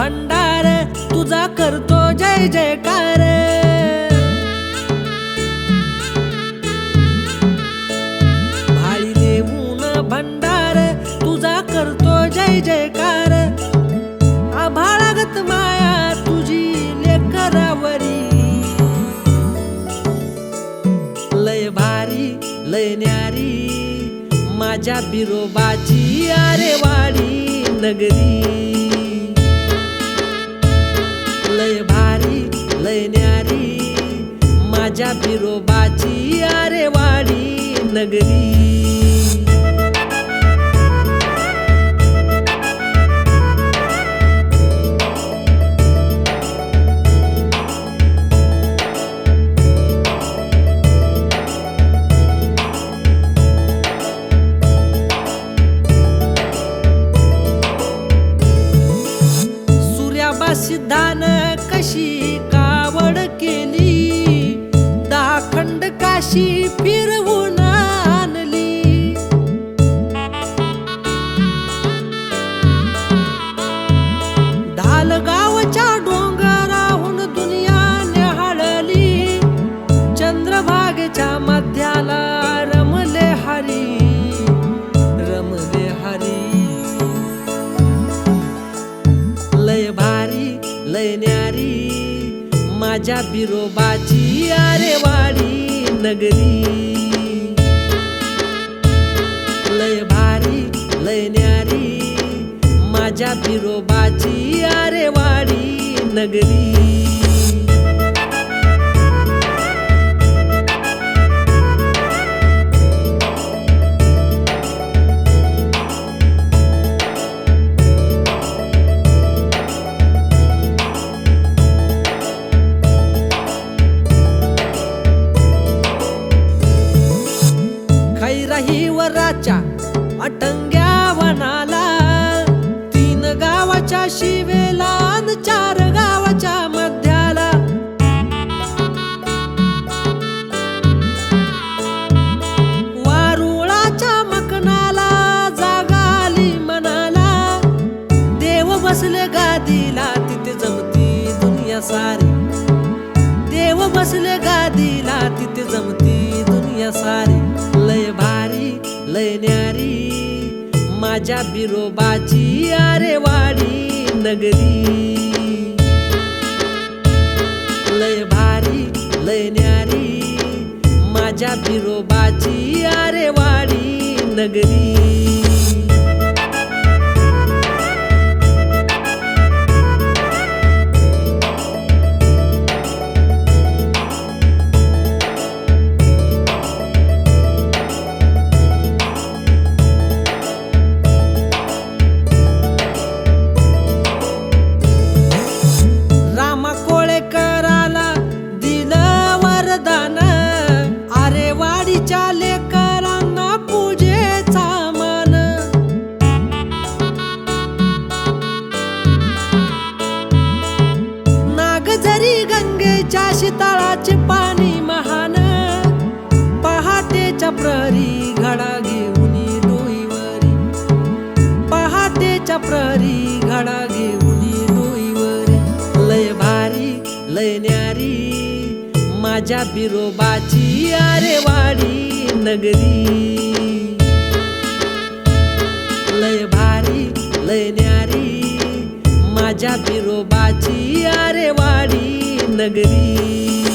भंडार तुझा करतो जय जयकार. भाळी देऊन भंडार तुझा करतो जय जयकार. आभाळागत माया तुझी लेकरावरी. लय भारी लय न्यारी माझ्या बिरोबाची आरेवाडी नगरी. लय भारी लय न्यारी. माझ्या बिरोबाची आरेवाडी नगरी. सिद्धान अशी फिरवून आणली. ढालगावच्या डोंगराहून दुनिया निहाळली. चंद्रभागेच्या मध्याला रमले हरी रमले हरी. लय भारी लय न्यारी माझ्या बिरोबाची आरेवाडी नगरी. लय भारी लय न्यारी. माझ्या बिरोबाची आरेवाडी नगरी. ಅಟಂಗ್ಯಾವನಾಲ माझ्या बिरोबाची आरेवाडी नगरी. लय भारी लय न्यारी माझ्या बिरोबाची आरेवाडी नगरी. गंगेच्या शिताळाचे पाणी महान. पहाटेच्या प्रहरी घडा घेऊन डोईवरी पहाटेच्या प्रहरी घडा घेऊन डोईवरी लय भारी लय न्यारी माझ्या बिरोबाची आरेवाडी नगरी. लय भारी लय न्यारी माझ्या बिरोबाची आरेवाडी नगरी।